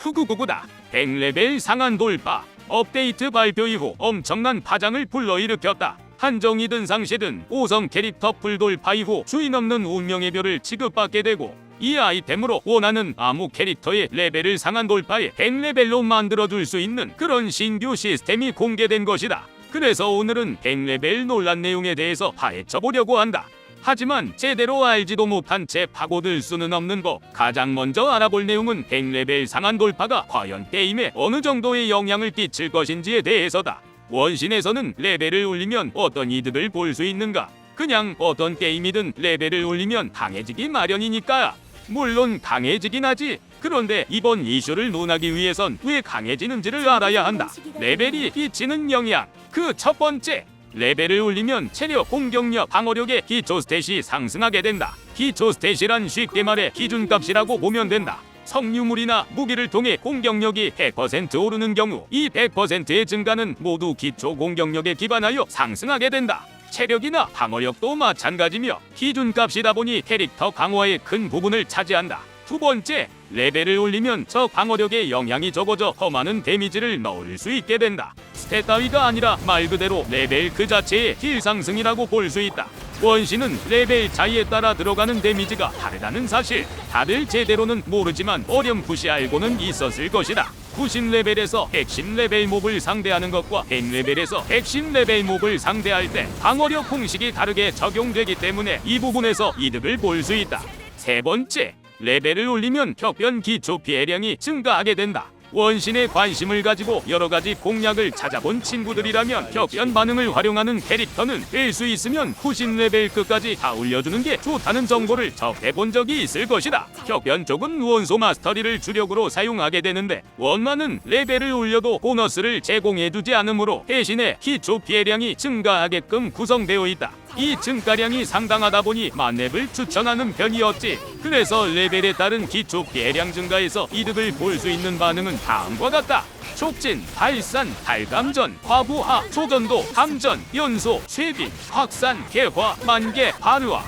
후구구구다 100레벨 상한 돌파 업데이트 발표 이후 엄청난 파장을 불러일으켰다 한정이든 상시든 5성 캐릭터 풀 돌파 이후 주인 없는 운명의 별을 지급받게 되고 이 아이템으로 원하는 아무 캐릭터의 레벨을 상한 돌파해 100레벨로 만들어줄 수 있는 그런 신규 시스템이 공개된 것이다. 그래서 오늘은 100레벨 논란 내용에 대해서 파헤쳐 보려고 한다. 하지만 제대로 알지도 못한 채 파고들 수는 없는 법. 가장 먼저 알아볼 내용은 100레벨 상한 돌파가 과연 게임에 어느 정도의 영향을 끼칠 것인지에 대해서다. 원신에서는 레벨을 올리면 어떤 이득을 볼 수 있는가? 그냥 어떤 게임이든 레벨을 올리면 강해지기 마련이니까. 물론 강해지긴 하지. 그런데 이번 이슈를 논하기 위해선 왜 강해지는지를 알아야 한다. 레벨이 끼치는 영향. 그 첫 번째. 레벨을 올리면 체력, 공격력, 방어력의 기초 스탯이 상승하게 된다. 기초 스탯이란 쉽게 말해 기준값이라고 보면 된다. 성유물이나 무기를 통해 공격력이 100% 오르는 경우 이 100%의 증가는 모두 기초 공격력에 기반하여 상승하게 된다. 체력이나 방어력도 마찬가지며 기준값이다 보니 캐릭터 강화에 큰 부분을 차지한다. 두 번째, 레벨을 올리면 저 방어력의 영향이 적어져 더 많은 데미지를 넣을 수 있게 된다. 스탯 따위가 아니라 말 그대로 레벨 그 자체의 딜 상승이라고 볼 수 있다. 원신은 레벨 차이에 따라 들어가는 데미지가 다르다는 사실 다들 제대로는 모르지만 어렴풋이 알고는 있었을 것이다. 90 레벨에서 110레벨 몹을 상대하는 것과 100 레벨에서 110레벨 몹을 상대할 때 방어력 공식이 다르게 적용되기 때문에 이 부분에서 이득을 볼 수 있다. 세 번째, 레벨을 올리면 격변 기초 피해량이 증가하게 된다. 원신에 관심을 가지고 여러 가지 공략을 찾아본 친구들이라면 격변 반응을 활용하는 캐릭터는 될수 있으면 90레벨 끝까지 다 올려주는 게 좋다는 정보를 접해본 적이 있을 것이다. 격변 쪽은 원소 마스터리를 주력으로 사용하게 되는데 원만은 레벨을 올려도 보너스를 제공해주지 않으므로 대신에 기초 피해량이 증가하게끔 구성되어 있다. 이 증가량이 상당하다 보니 만렙을 추천하는 편이었지. 그래서 레벨에 따른 기초 피해량 증가에서 이득을 볼 수 있는 반응은 다음과 같다. 촉진, 발산, 달감전, 과부하, 초전도, 함전, 연소, 쇠빈, 확산, 개화, 만개, 발화.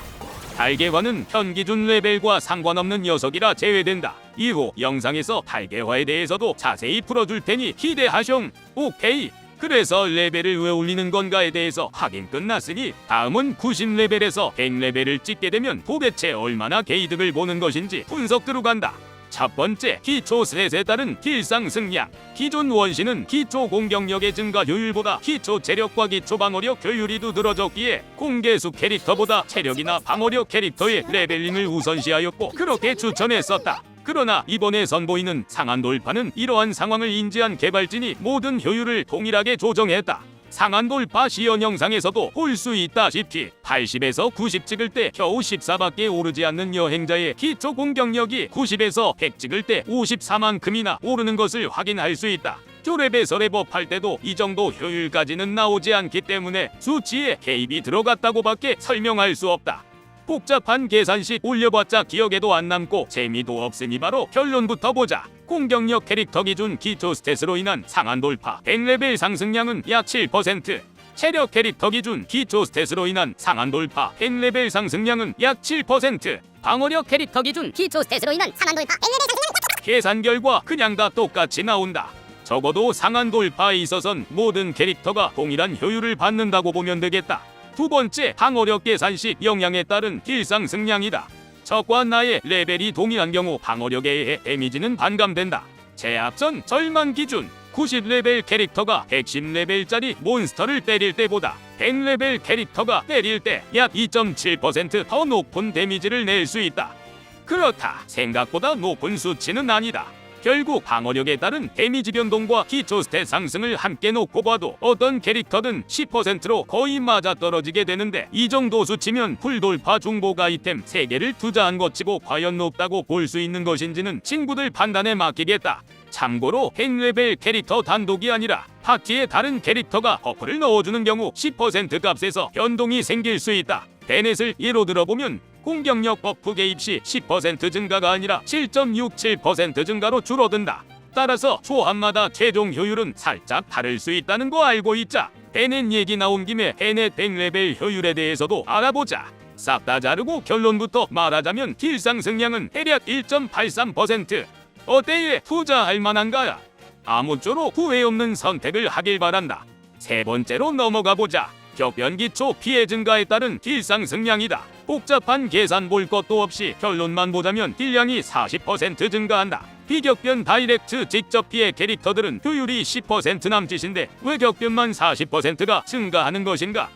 달개화는 현 기준 레벨과 상관없는 녀석이라 제외된다. 이후 영상에서 달개화에 대해서도 자세히 풀어줄 테니 기대하숑. 오케이. 그래서 레벨을 왜 올리는 건가에 대해서 확인 끝났으니 다음은 90레벨에서 100레벨을 찍게 되면 도대체 얼마나 게이득을 보는 것인지 분석 들어간다. 첫 번째, 기초 셋에 따른 딜상 승량. 기존 원신은 기초 공격력의 증가 효율보다 기초 체력과 기초 방어력 효율이 두드러졌기에 공개수 캐릭터보다 체력이나 방어력 캐릭터의 레벨링을 우선시하였고 그렇게 추천했었다. 그러나 이번에 선보이는 상한 돌파는 이러한 상황을 인지한 개발진이 모든 효율을 동일하게 조정했다. 상한 돌파 시연 영상에서도 볼 수 있다시피 80에서 90 찍을 때 겨우 14밖에 오르지 않는 여행자의 기초 공격력이 90에서 100 찍을 때 54만큼이나 오르는 것을 확인할 수 있다. 조랩에서 랩업할 때도 이 정도 효율까지는 나오지 않기 때문에 수치에 개입이 들어갔다고밖에 설명할 수 없다. 복잡한 계산식 올려봤자 기억에도 안 남고 재미도 없으니 바로 결론부터 보자. 공격력 캐릭터 기준 기초 스탯으로 인한 상한 돌파 100레벨 상승량은 약 7%. 체력 캐릭터 기준 기초 스탯으로 인한 상한 돌파 100레벨 상승량은 약 7%. 방어력 캐릭터 기준 기초 스탯으로 인한 상한 돌파 계산 결과 그냥 다 똑같이 나온다. 적어도 상한 돌파에 있어선 모든 캐릭터가 동일한 효율을 받는다고 보면 되겠다. 두 번째, 방어력 계산식 영향에 따른 딜상 승량이다. 적과 나의 레벨이 동일한 경우 방어력에 의해 데미지는 반감된다. 제압전 절망 기준 90레벨 캐릭터가 110레벨짜리 몬스터를 때릴 때보다 100레벨 캐릭터가 때릴 때 약 2.7%더 높은 데미지를 낼 수 있다. 그렇다. 생각보다 높은 수치는 아니다. 결국 방어력에 따른 데미지 변동과 기초 스탯 상승을 함께 놓고 봐도 어떤 캐릭터든 10%로 거의 맞아 떨어지게 되는데 이 정도 수치면 풀돌파 중복 아이템 3개를 투자한 것치고 과연 높다고 볼 수 있는 것인지는 친구들 판단에 맡기겠다. 참고로 100레벨 캐릭터 단독이 아니라 파티에 다른 캐릭터가 버프를 넣어주는 경우 10% 값에서 변동이 생길 수 있다. 베넷을 예로 들어보면 공격력 버프 개입 시 10% 증가가 아니라 7.67% 증가로 줄어든다. 따라서 조합마다 최종 효율은 살짝 다를 수 있다는 거 알고 있자. 베넷 얘기 나온 김에 베넷 100레벨 효율에 대해서도 알아보자. 싹 다 자르고 결론부터 말하자면 딜 상승량은 대략 1.83%, 어때에 투자할 만한가야? 아무쪼록 후회 없는 선택을 하길 바란다. 세 번째로 넘어가 보자. 격변 기초 피해 증가에 따른 딜상 승량이다. 복잡한 계산 볼 것도 없이 결론만 보자면 딜량이 40% 증가한다. 비격변 다이렉트 직접 피해 캐릭터들은 효율이 10% 남짓인데 왜 격변만 40%가 증가하는 것인가?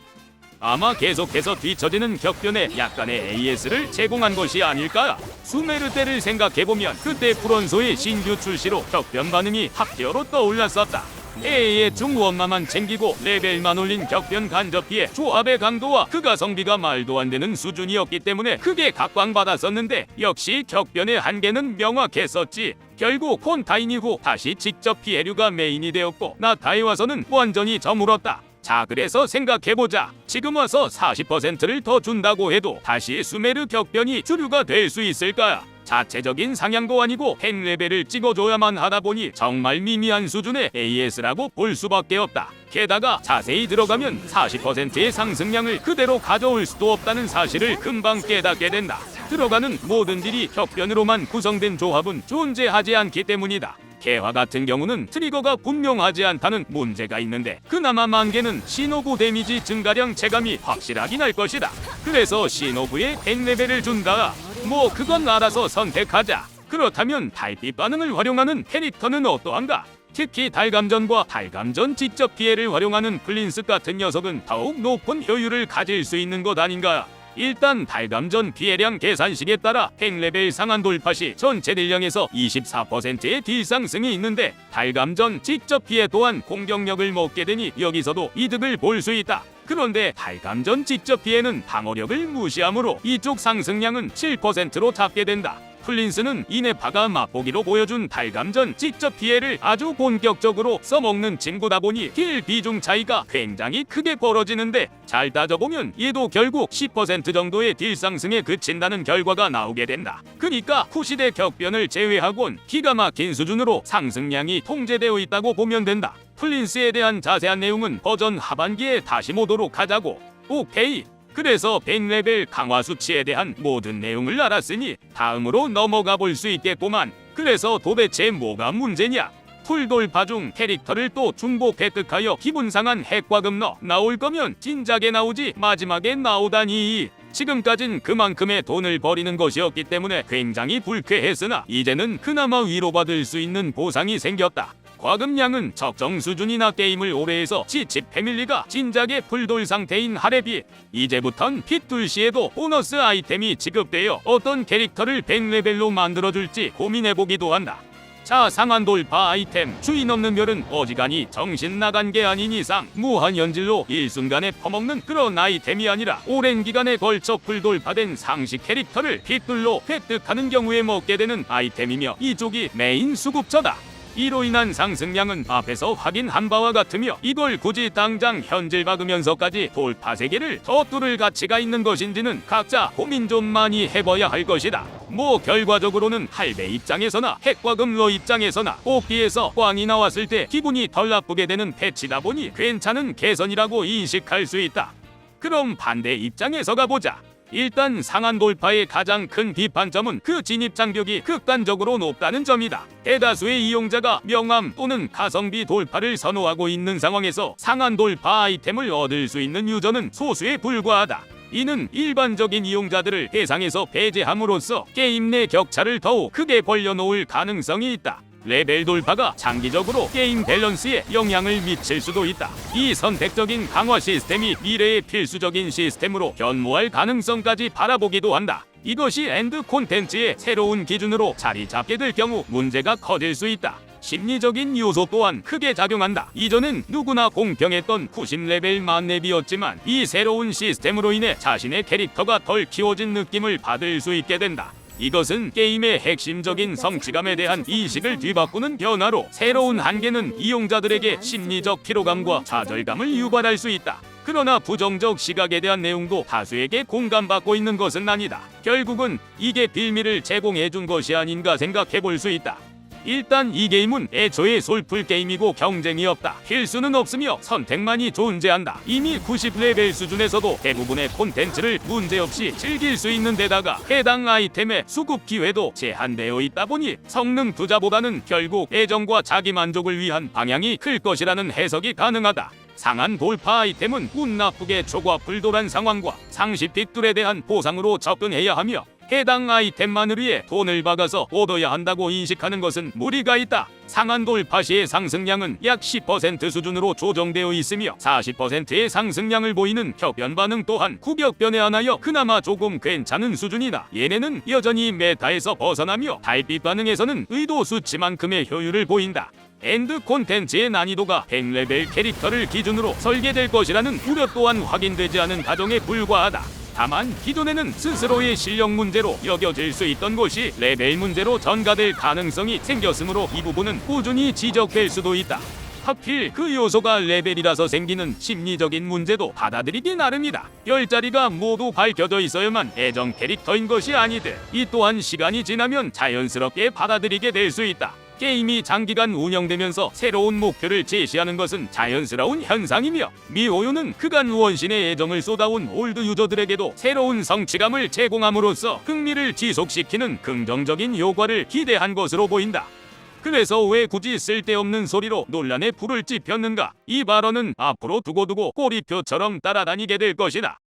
아마 계속해서 뒤처지는 격변에 약간의 AS를 제공한 것이 아닐까? 수메르 때를 생각해보면 그때 프론소의 신규 출시로 격변 반응이 학대어로 떠올랐었다. A의 중원마만 챙기고 레벨만 올린 격변 간접비의 조합의 강도와 그 가 성비가 말도 안 되는 수준이었기 때문에 크게 각광받았었는데 역시 격변의 한계는 명확했었지. 결국 콘타인 이후 다시 직접 피해류가 메인이 되었고 나타에 와서는 완전히 저물었다. 자 그래서 생각해보자 지금 와서 40%를 더 준다고 해도 다시 수메르 격변이 주류가 될 수 있을까 자체적인 상향도 아니고 100레벨을 찍어줘야만 하다 보니 정말 미미한 수준의 AS라고 볼 수밖에 없다 게다가 자세히 들어가면 40%의 상승량을 그대로 가져올 수도 없다는 사실을 금방 깨닫게 된다 들어가는 모든 딜이 격변으로만 구성된 조합은 존재하지 않기 때문이다 개화 같은 경우는 트리거가 분명하지 않다는 문제가 있는데 그나마 만개는 시노부 데미지 증가량 체감이 확실하긴 할 것이다. 그래서 시노부에 100레벨을 준다. 뭐 그건 알아서 선택하자. 그렇다면 달빛 반응을 활용하는 캐릭터는 어떠한가? 특히 달감전과 달감전 직접 피해를 활용하는 플린스 같은 녀석은 더욱 높은 효율을 가질 수 있는 것 아닌가? 일단 달감전 피해량 계산식에 따라 100레벨 상한 돌파 시 전체 딜량에서 24%의 딜 상승이 있는데 달감전 직접 피해 또한 공격력을 먹게 되니 여기서도 이득을 볼 수 있다. 그런데 달감전 직접 피해는 방어력을 무시하므로 이쪽 상승량은 7%로 잡게 된다. 플린스는 이네파가 맛보기로 보여준 달감전 직접 피해를 아주 본격적으로 써먹는 친구다 보니 딜 비중 차이가 굉장히 크게 벌어지는데 잘 따져보면 얘도 결국 10% 정도의 딜 상승에 그친다는 결과가 나오게 된다. 그니까 후시대 격변을 제외하곤 기가 막힌 수준으로 상승량이 통제되어 있다고 보면 된다. 플린스에 대한 자세한 내용은 버전 하반기에 다시 보도록 하자고. 오케이. 그래서 100레벨 강화 수치에 대한 모든 내용을 알았으니 다음으로 넘어가 볼 수 있겠구만. 그래서 도대체 뭐가 문제냐? 풀 돌파 중 캐릭터를 또 중복 획득하여 기분 상한 핵과금 넣어 나올 거면 진작에 나오지 마지막에 나오다니. 지금까진 그만큼의 돈을 버리는 것이었기 때문에 굉장히 불쾌했으나 이제는 그나마 위로받을 수 있는 보상이 생겼다. 과금량은 적정 수준이나 게임을 오래 해서 지칩 패밀리가 진작에 풀돌 상태인 하레비 이제부턴 핏둘 시에도 보너스 아이템이 지급되어 어떤 캐릭터를 100레벨로 만들어줄지 고민해보기도 한다. 자 상한 돌파 아이템 주인 없는 별은 어지간히 정신 나간 게 아닌 이상 무한 연질로 일순간에 퍼먹는 그런 아이템이 아니라 오랜 기간에 걸쳐 풀돌파된 상식 캐릭터를 핏둘로 획득하는 경우에 먹게 되는 아이템이며 이쪽이 메인 수급처다. 이로 인한 상승량은 앞에서 확인한 바와 같으며 이걸 굳이 당장 현질 박으면서까지 돌파 세계를 더 뚫을 가치가 있는 것인지는 각자 고민 좀 많이 해봐야 할 것이다. 뭐 결과적으로는 할배 입장에서나 핵과금러 입장에서나 뽑기에서 꽝이 나왔을 때 기분이 덜 나쁘게 되는 패치다 보니 괜찮은 개선이라고 인식할 수 있다. 그럼 반대 입장에서 가보자. 일단 상한 돌파의 가장 큰 비판점은 그 진입 장벽이 극단적으로 높다는 점이다. 대다수의 이용자가 명암 또는 가성비 돌파를 선호하고 있는 상황에서 상한 돌파 아이템을 얻을 수 있는 유저는 소수에 불과하다. 이는 일반적인 이용자들을 대상에서 배제함으로써 게임 내 격차를 더욱 크게 벌려놓을 가능성이 있다. 레벨 돌파가 장기적으로 게임 밸런스에 영향을 미칠 수도 있다. 이 선택적인 강화 시스템이 미래의 필수적인 시스템으로 변모할 가능성까지 바라보기도 한다. 이것이 엔드 콘텐츠의 새로운 기준으로 자리 잡게 될 경우 문제가 커질 수 있다. 심리적인 요소 또한 크게 작용한다. 이전엔 누구나 공평했던 90레벨 만렙이었지만 이 새로운 시스템으로 인해 자신의 캐릭터가 덜 키워진 느낌을 받을 수 있게 된다. 이것은 게임의 핵심적인 성취감에 대한 인식을 뒤바꾸는 변화로 새로운 한계는 이용자들에게 심리적 피로감과 좌절감을 유발할 수 있다. 그러나 부정적 시각에 대한 내용도 다수에게 공감받고 있는 것은 아니다. 결국은 이게 빌미를 제공해 준 것이 아닌가 생각해 볼 수 있다. 일단 이 게임은 애초에 솔플 게임이고 경쟁이 없다. 필수는 없으며 선택만이 존재한다. 이미 90레벨 수준에서도 대부분의 콘텐츠를 문제없이 즐길 수 있는 데다가 해당 아이템의 수급 기회도 제한되어 있다 보니 성능 투자보다는 결국 애정과 자기 만족을 위한 방향이 클 것이라는 해석이 가능하다. 상한 돌파 아이템은 운 나쁘게 초과 불도란 상황과 상시 빅들에 대한 보상으로 접근해야 하며 해당 아이템만을 위해 돈을 박아서 얻어야 한다고 인식하는 것은 무리가 있다. 상한 돌파 시의 상승량은 약 10% 수준으로 조정되어 있으며 40%의 상승량을 보이는 격변 반응 또한 구격변에 한하여 그나마 조금 괜찮은 수준이다. 얘네는 여전히 메타에서 벗어나며 달빛 반응에서는 의도 수치만큼의 효율을 보인다. 엔드 콘텐츠의 난이도가 100레벨 캐릭터를 기준으로 설계될 것이라는 우려 또한 확인되지 않은 가정에 불과하다. 다만 기존에는 스스로의 실력 문제로 여겨질 수 있던 것이 레벨 문제로 전가될 가능성이 생겼으므로 이 부분은 꾸준히 지적될 수도 있다. 하필 그 요소가 레벨이라서 생기는 심리적인 문제도 받아들이기 나름이다. 열 자리가 모두 밝혀져 있어야만 애정 캐릭터인 것이 아니듯 이 또한 시간이 지나면 자연스럽게 받아들이게 될 수 있다. 게임이 장기간 운영되면서 새로운 목표를 제시하는 것은 자연스러운 현상이며 미호요는 그간 원신의 애정을 쏟아온 올드 유저들에게도 새로운 성취감을 제공함으로써 흥미를 지속시키는 긍정적인 효과를 기대한 것으로 보인다. 그래서 왜 굳이 쓸데없는 소리로 논란에 불을 지폈는가? 이 발언은 앞으로 두고두고 꼬리표처럼 따라다니게 될 것이다.